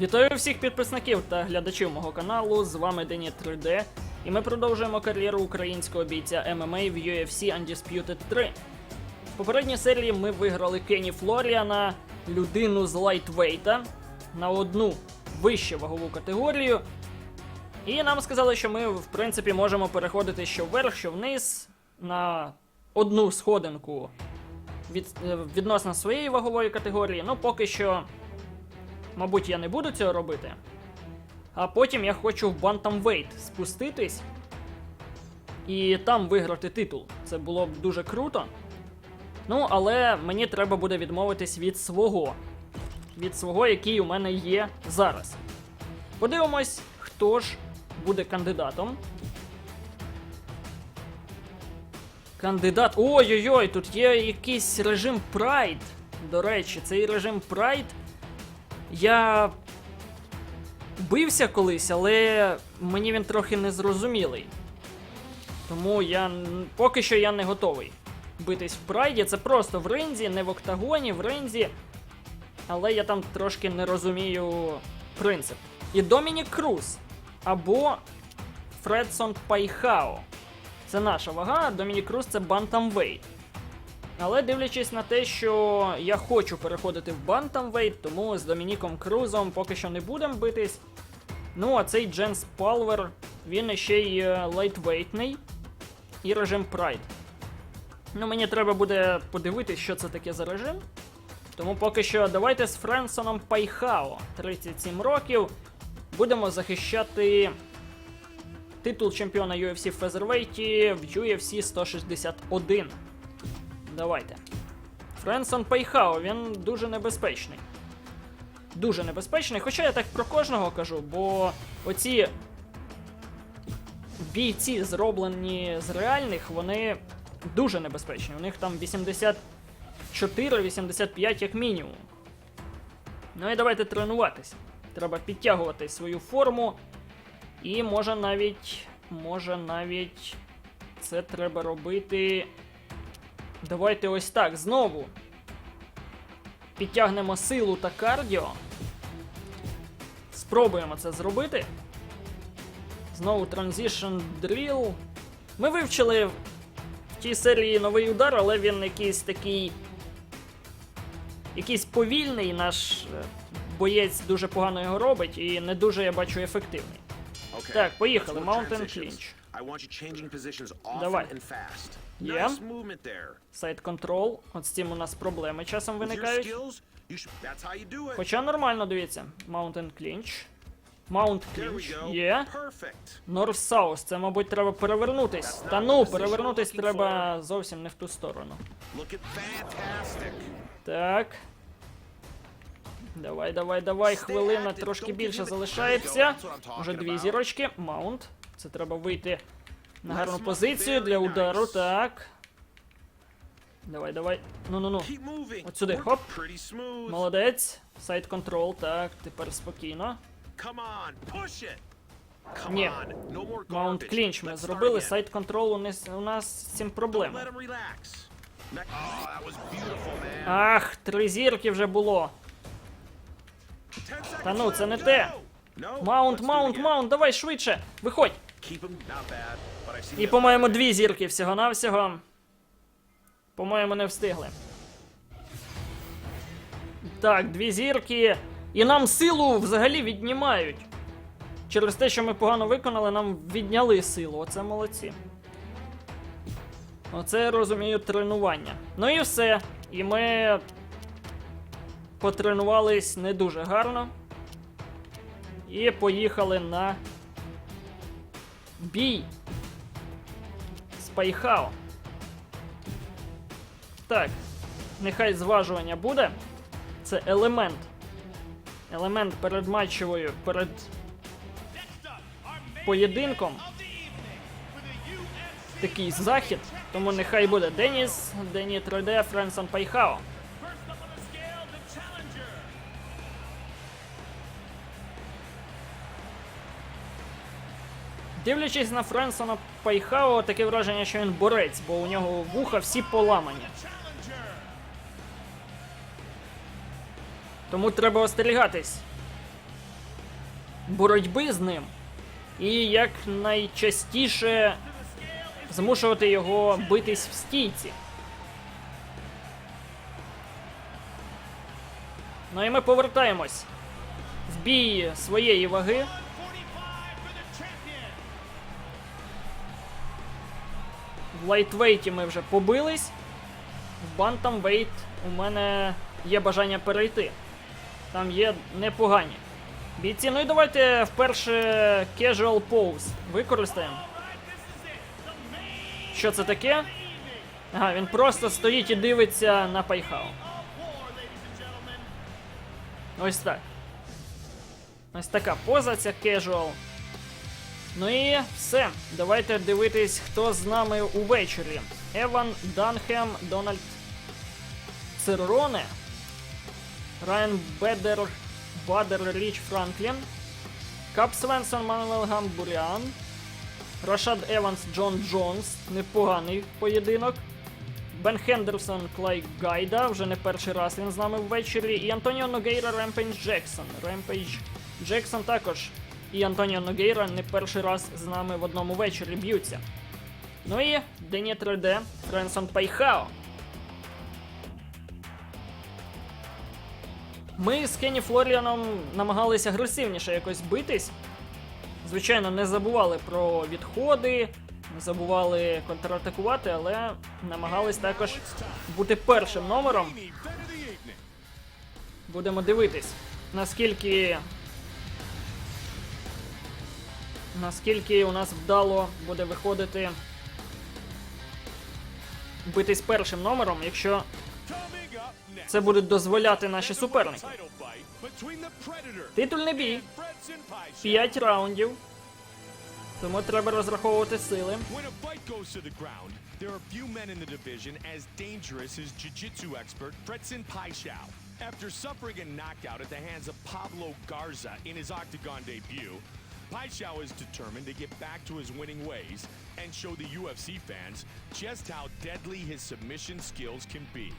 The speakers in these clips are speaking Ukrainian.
Вітаю всіх підписників та глядачів мого каналу. З вами Дені 3D, і ми продовжуємо кар'єру українського бійця MMA в UFC Undisputed 3. В попередній серії ми виграли Кені Флоріана, людину з лайтвейта, на одну вищу вагову категорію. І нам сказали, що ми, в принципі, можемо переходити що вверх, що вниз на одну сходинку від, е, відносно своєї вагової категорії. Ну, поки що Мабуть, я не буду цього робити. А потім я хочу в Bantamweight спуститись і там виграти титул. Це було б дуже круто. Ну, але мені треба буде відмовитись від свого. Від свого, який у мене є зараз. Подивимось, хто ж буде кандидатом. Кандидат. Ой-ой-ой, тут є якийсь режим Pride. До речі, цей режим Pride я бився колись, але мені він трохи незрозумілий. Тому я поки що я не готовий битись в прайді. Це просто в ринзі, не в октагоні, в ринзі. Але я там трошки не розумію принцип. І Домінік Круз або Фредсон Пайхао. Це наша вага, а Домінік Круз це Бантамвейт. Але дивлячись на те, що я хочу переходити в Бантамвейт, тому з Домініком Крузом поки що не будемо битись. Ну, а цей Дженс Палвер, він ще й е, лайтвейтний і режим Pride. Ну, мені треба буде подивитись, що це таке за режим. Тому поки що давайте з Френсоном Пайхао, 37 років, будемо захищати титул чемпіона UFC в Фезервейті в UFC 161. Давайте. Френсон Пайхао, він дуже небезпечний. Дуже небезпечний. Хоча я так про кожного кажу, бо оці бійці, зроблені з реальних, вони дуже небезпечні. У них там 84-85 як мінімум. Ну і давайте тренуватися. Треба підтягувати свою форму. І може навіть. Може навіть. Це треба робити. Давайте ось так знову. Підтягнемо силу та кардіо. Спробуємо це зробити. Знову Transition Drill. Ми вивчили в тій серії новий удар, але він якийсь такий. Якийсь повільний, наш е, боєць дуже погано його робить і не дуже я бачу ефективний. Okay. Так, поїхали. Mountain. Clinch. I want you changing positions often Давай. and fast. Nice movement there. Сайт контрол. От з цим у нас проблеми часом With your виникають. skills, you should, that's how you do it. Хоча нормально, дивіться. Mountain Clinch. Mount There we Clinch. go. Є. Perfect. North South, це, мабуть, треба перевернутись. Та ну, перевернутись looking треба зовсім не в ту сторону. Look at fantastic. Так. Давай, давай, давай. Хвилина трошки більше залишається. Уже дві зірочки. Маунт. Це треба вийти на гарну позицію для удару. Так. Давай, давай. Ну-ну-ну. От сюди, хоп. Молодець. Сайт контрол. Так, тепер спокійно. Ні. Маунт клінч ми зробили. Сайт контрол у нас, у нас з цим проблема. Oh. Ах, три зірки вже було. Та ну, це не те. Маунт, маунт, маунт, давай швидше. Виходь. І, по-моєму, дві зірки всього-навсього. По-моєму, не встигли. Так, дві зірки. І нам силу взагалі віднімають. Через те, що ми погано виконали, нам відняли силу. Оце молодці. Оце я розумію тренування. Ну і все. І ми потренувались не дуже гарно. І поїхали на бій. Спайхао. Так. Нехай зважування буде. Це елемент. Елемент перед матчевою, перед поєдинком. Такий захід. Тому нехай буде Деніс, Дені 3D, Френсон Пайхао. Дивлячись на Френсона Пайхао, таке враження, що він борець, бо у нього вуха всі поламані. Тому треба остерігатись. боротьби з ним. І як найчастіше змушувати його битись в стійці. Ну і ми повертаємось в бій своєї ваги. В лайтвейті ми вже побились. В бантамвейт у мене є бажання перейти. Там є непогані. Бійці, ну і давайте вперше casual pose використаємо. Що це таке? Ага, він просто стоїть і дивиться на пайхау. Ось так. Ось така поза, ця casual. Ну і все. Давайте дивитись, хто з нами увечері. Еван Данхем, Дональд Церроне, Райан Бедер, Бадер Річ Франклін, Кап Свенсон Мануел Гамбуріан, Рашад Еванс Джон Джонс, непоганий поєдинок. Бен Хендерсон Клай Гайда, вже не перший раз він з нами ввечері. І Антоніо Ногейра Ремпейдж Джексон. Ремпейдж Джексон також. І Антоніо Ногейра не перший раз з нами в одному вечорі б'ються. Ну і Дені 3D Френсон Пайхао. Ми з Кенні Флоріаном намагалися агресивніше якось битись. Звичайно, не забували про відходи, не забували контратакувати, але намагались також бути першим номером. Будемо дивитись, наскільки. Наскільки у нас вдало буде виходити битись першим номером, якщо це буде дозволяти наші суперники. Титульний бій. 5 раундів. Тому треба розраховувати сили. There are few men in the division as dangerous as jiu-jitsu expert Fredson Paishao. After suffering a knockout at the hands of Pablo Garza in his octagon debut, Paishao is determined to get back to his winning ways and show the UFC fans just how deadly his submission skills can be.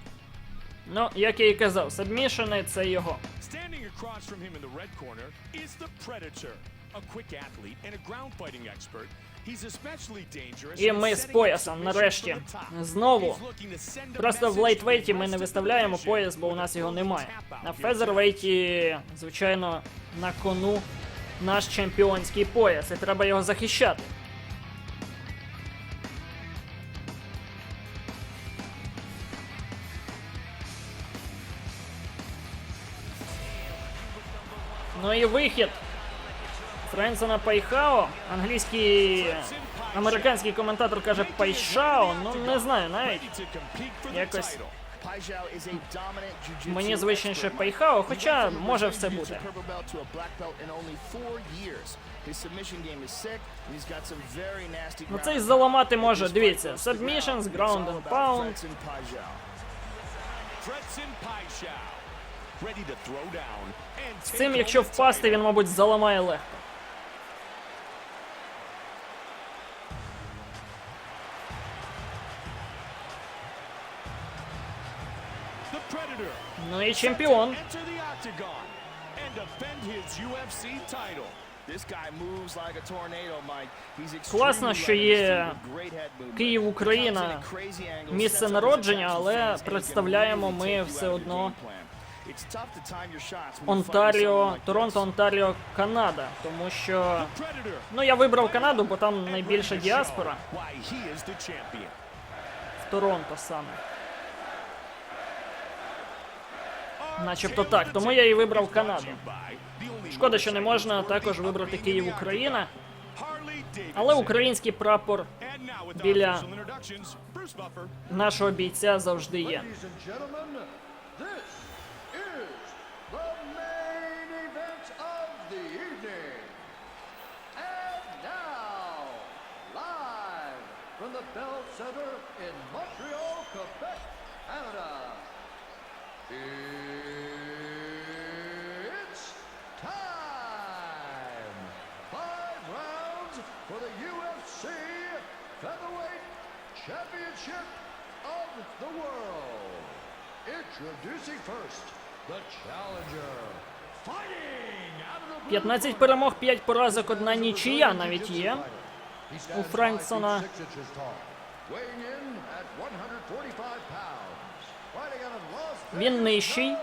Ну, як я і казав, сабмішени це його. Standing across from him in the red corner is the Predator, a quick athlete and a ground fighting expert. He's especially dangerous. І ми з поясом, нарешті. Знову. Просто в the ми не виставляємо пояс, бо у нас його немає. На фезервейті, звичайно, на кону наш чемпіонський пояс, і треба його захищати. Ну і вихід. Френсона Пайхао. Англійський американський коментатор каже Пайшао. Ну не знаю навіть. Якось Мені звичніше. Пайхао, хоча може все бути. Ну ground це й and заламати pound. може, дивіться. Submissions, ground, and pound. З цим, якщо впасти, він, мабуть, заламає легко. Mike. He's extremely Класно, що є. Київ, Україна, місце народження, але представляємо ми все одно Онтаріо, Торонто. Онтаріо, Канада. Тому що. Ну, я вибрав Канаду, бо там найбільша діаспора в Торонто саме. Начебто так, тому я і вибрав Канаду. Шкода, що не можна також вибрати Київ Україна, але український прапор біля нашого бійця завжди є. From the Bell Center in Montreal, Quebec, Canada, Championship of the World. Introducing first, the challenger fighting out of the blue 15 перемог, 5 поразок, одна нічия навіть є. He stands Френксона. 5 feet 6 inches tall, weighing in at 145 pounds. Fighting out of Las Він нижчий,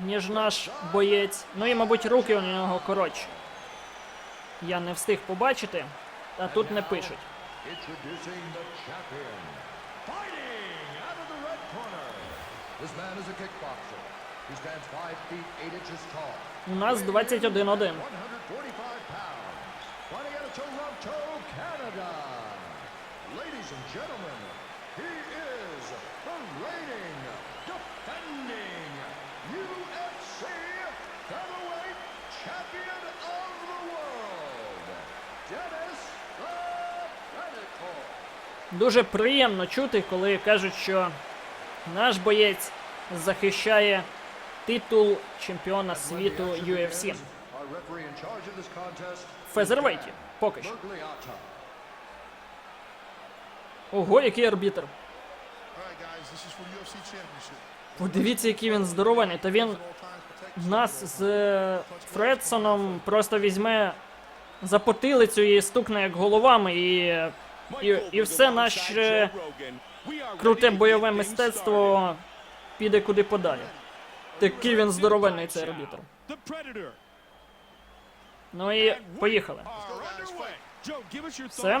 ніж наш боєць. Ну і, мабуть, руки у нього коротші. Я не встиг побачити, а тут не пишуть. Introducing the champion. Fighting out of the red corner. This man is a kickboxer. He stands 5 feet 8 inches tall. У нас 21-1. 145 pounds. Fighting out of Toronto, Canada. Ladies and gentlemen, he is the reigning, defending UFC featherweight champion of the world, Dennis the Predator. Дуже приємно чути, коли кажуть, що наш боєць захищає титул чемпіона світу UFC. Фезервейті. Поки що. Ого, який арбітр. Подивіться, який він здоровений. Та він нас з Фредсоном просто візьме за потилицю і стукне як головами, і, і, і все наше круте бойове мистецтво піде куди подалі. Такий він здоровенний цей арбітр. Ну і поїхали. Все?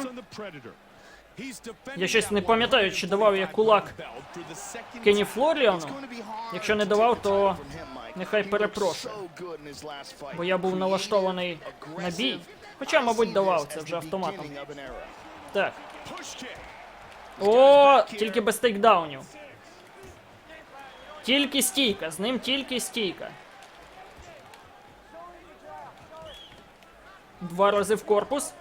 Я щось не пам'ятаю, чи давав я кулак 135 belt for the second Кені time. Якщо не давав, то нехай перепрошую. бо я був налаштований на бій. Хоча, мабуть, давав це вже автоматом. Так. О, тільки без тейкдаунів. Тільки стійка, з ним тільки стійка. Два рази в корпус.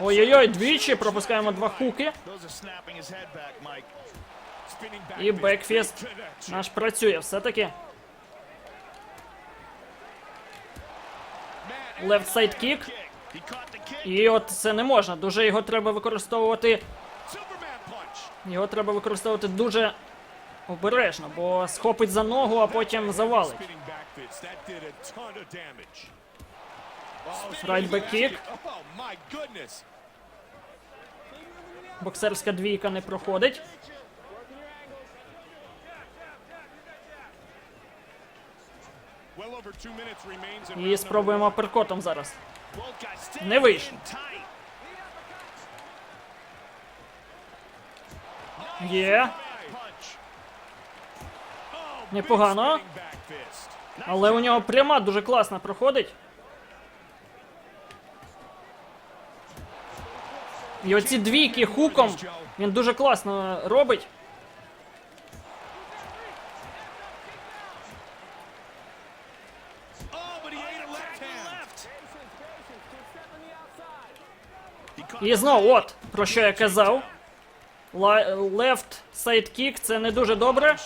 Ой-ой-ой, двічі пропускаємо два хуки. І fist. бекфіст наш працює все-таки. The kick. І от це не можна. Дуже його треба використовувати. Його треба використовувати дуже обережно, бо схопить за ногу, а потім завалить. Goodness. Боксерська двійка не проходить. І спробуємо one. аперкотом зараз. Не вийшло. Є, Oh, Непогано. але у нього пряма дуже класно проходить. І оці двійки хуком він дуже класно робить. І знову, от про що я казав. Left side це не дуже добре,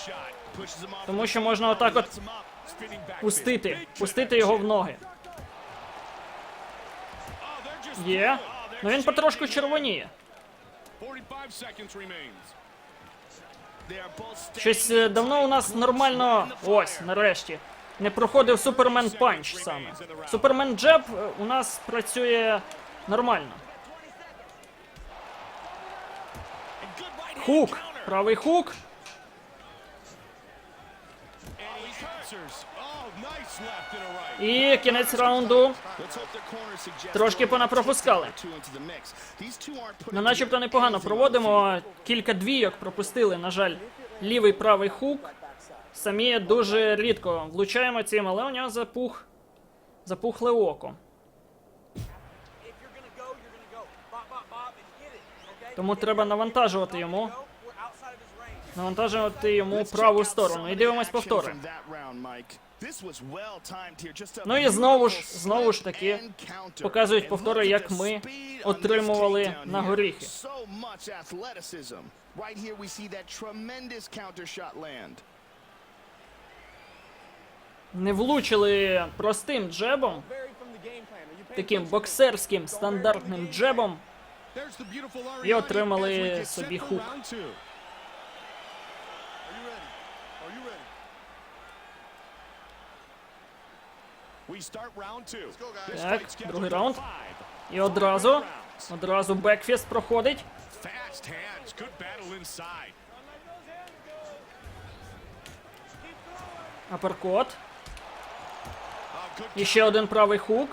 тому що можна отак от пустити, пустити його в ноги. Є. Ну він потрошку червоніє. 45 seconds remains. Щось е, давно у нас нормально. Ось, нарешті. Не проходив Супермен Панч саме. Супермен Джеб е, у нас працює нормально. Хук. Правий хук. І кінець раунду. Трошки понапропускали. Ну, начебто непогано проводимо. Кілька двійок пропустили. На жаль, лівий правий хук. Самі дуже рідко влучаємо цим, але у нього запух. Запухле око. Тому треба навантажувати йому. Навантажувати йому праву сторону. І дивимось повтори. Ну і знову ж, знову ж таки, показують повтори, як ми отримували на горіхи. Не влучили простим джебом, таким боксерським стандартним джебом. І отримали собі хук. Так, другий раунд. І одразу, одразу бекфіст проходить. Аперкот. Oh, І ще один правий хук.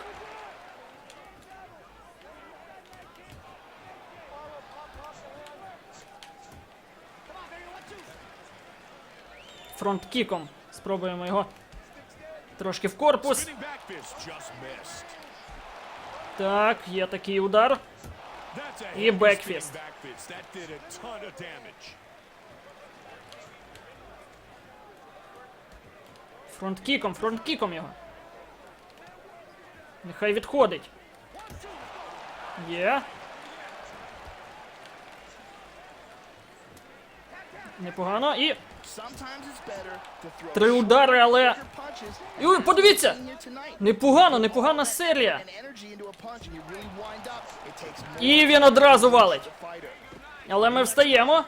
Фронт-кіком. Спробуємо його трошки в корпус. Так, є такий удар. І damage. Фронт-кіком, фронт-кіком його. Нехай відходить. Є. Непогано. І Три удари, але. І ой, подивіться! Непогано, непогана серія. І він одразу валить. Але ми встаємо.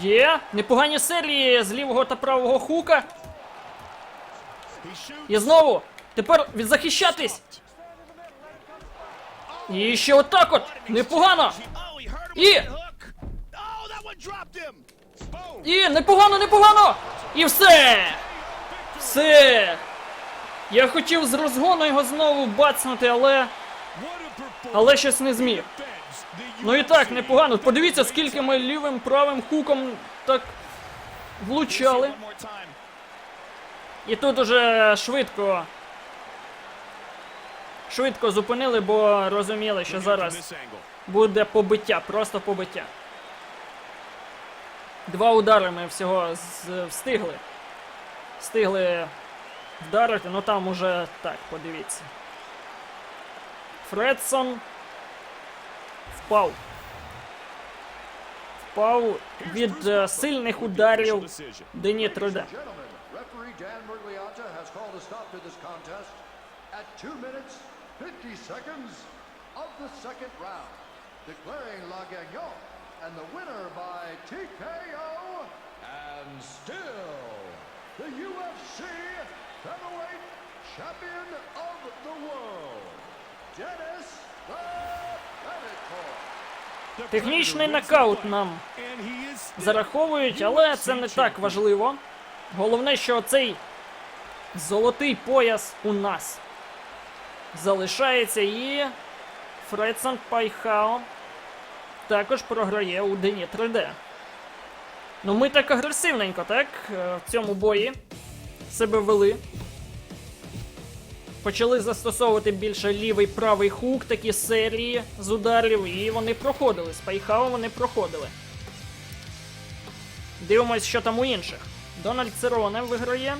Є. Непогані серії з лівого та правого хука. І знову. Тепер відзахищатись. І ще отак от. Непогано. Oh, І. І непогано, непогано! І все! Все! Я хотів з розгону його знову бацнути, але. Але щось не зміг. Ну і так, непогано. Подивіться, скільки ми лівим правим хуком так влучали. І тут уже швидко. Швидко зупинили, бо розуміли, що зараз буде побиття, просто побиття. Два удари ми всього встигли. Встигли вдарити, ну там уже так, подивіться. Фредсон впав. Впав від е, сильних ударів. Дені 3D. Gentlemen, referee Dan Murgliata has called a stop to this contest at 2 minutes 50 seconds of the second round, declaring La Gagnon and the winner by TKO and still the UFC featherweight champion of the world, Dennis the Технічний нокаут нам зараховують, але це не так важливо. Головне, що цей золотий пояс у нас залишається і Фредсон Пайхао також програє у Дені 3D. Ну ми так агресивненько, так? е, В цьому бої себе вели. Почали застосовувати більше лівий правий хук, такі серії з ударів, і вони проходили. З Пайхао вони проходили. Дивимось, що там у інших. Дональд Цероне виграє.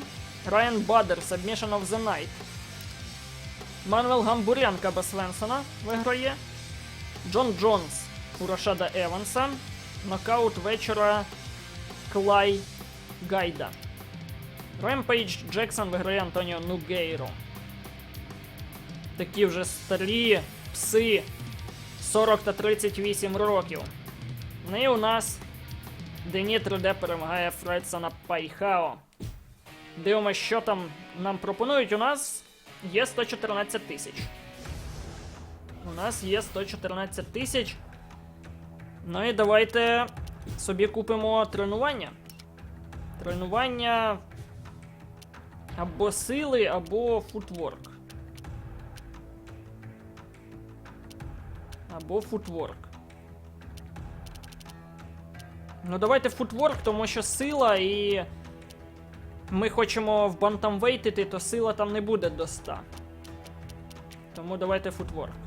Райан Бадер Submission of the Night. Мануел Гамбурян Каба Свенсона виграє. Джон Джонс у Рашада Еванса. Нокаут вечора Клай Гайда. Ремпейдж Джексон виграє Антоніо Нугейро. Такі вже старі пси 40 та 38 років. Ну і у нас Дені 3D перемагає Фредсона Пайхао. Дивимося, що там нам пропонують. У нас є 114 тисяч. У нас є 114 тисяч. Ну і давайте собі купимо тренування. Тренування або сили, або футворк. Або футворк. Ну, давайте футворк, тому що сила і. Ми хочемо в бантамвейт іти, то сила там не буде до 100. Тому давайте футворк.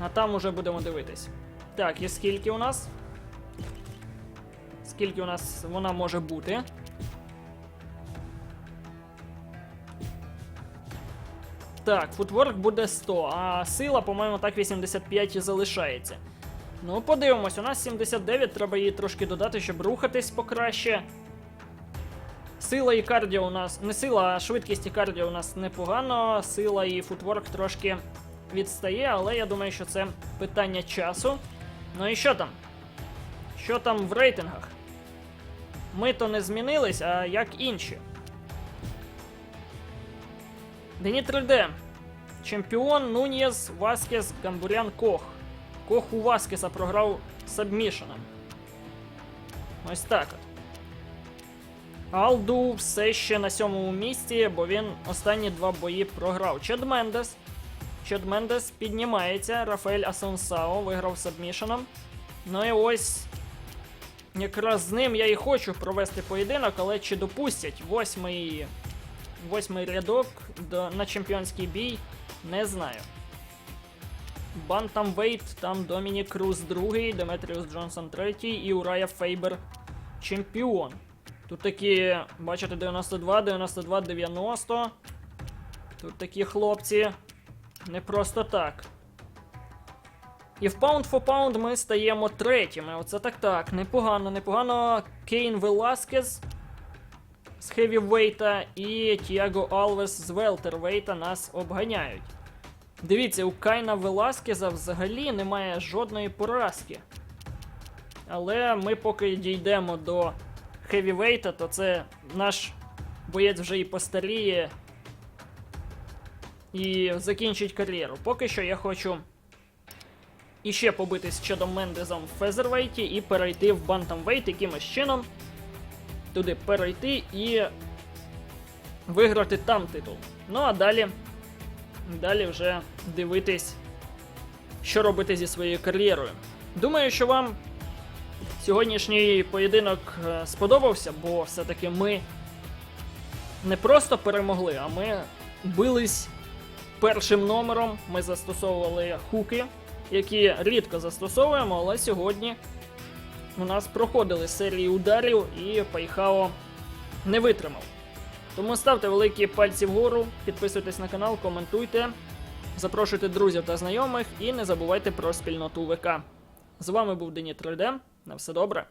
А там уже будемо дивитись. Так, і скільки у нас? Скільки у нас вона може бути? Так, футворк буде 100, а сила, по-моєму, так 85 і залишається. Ну, подивимось, у нас 79, треба її трошки додати, щоб рухатись покраще. Сила і кардіо у нас. Не сила, а швидкість і кардіо у нас непогано. Сила і футворк трошки відстає, але я думаю, що це питання часу. Ну і що там? Що там в рейтингах? Ми то не змінились, а як інші. Дені 3D. Чемпіон Нуньєс Васкес Гамбурян Кох. Кох у Васкеса програв сабмішеном. Ось так от. Алду все ще на сьомому місці, бо він останні два бої програв. Чед Мендес. Чед Мендес піднімається. Рафаель Асонсао виграв сабмішеном. Ну і ось. Якраз з ним я і хочу провести поєдинок, але чи допустять восьмий, восьмий рядок до, на чемпіонський бій, не знаю. Бантамвейт, там Домінік Круз другий, Деметріус Джонсон третій і Урая Фейбер чемпіон. Тут такі, бачите, 92, 92, 90. Тут такі хлопці. Не просто так. І в Pound for Pound ми стаємо третіми. Оце так так. Непогано, непогано. Кейн Веласкес з хевівейта і Тіаго Алвес з велтервейта нас обганяють. Дивіться, у Кайна Веласкеза взагалі немає жодної поразки. Але ми поки дійдемо до хевівейта, то це наш боєць вже і постаріє і закінчить кар'єру. Поки що я хочу іще побитись з Чадом Мендезом в Фезервейті і перейти в Бантамвейт якимось чином. Туди перейти і виграти там титул. Ну а далі. Далі вже дивитись, що робити зі своєю кар'єрою. Думаю, що вам сьогоднішній поєдинок е, сподобався, бо все-таки ми не просто перемогли, а ми бились першим номером. Ми застосовували хуки, які рідко застосовуємо, але сьогодні у нас проходили серії ударів і Пайхао не витримав. Тому ставте великі пальці вгору, підписуйтесь на канал, коментуйте, запрошуйте друзів та знайомих і не забувайте про спільноту ВК. З вами був Дені 3D. На все добре.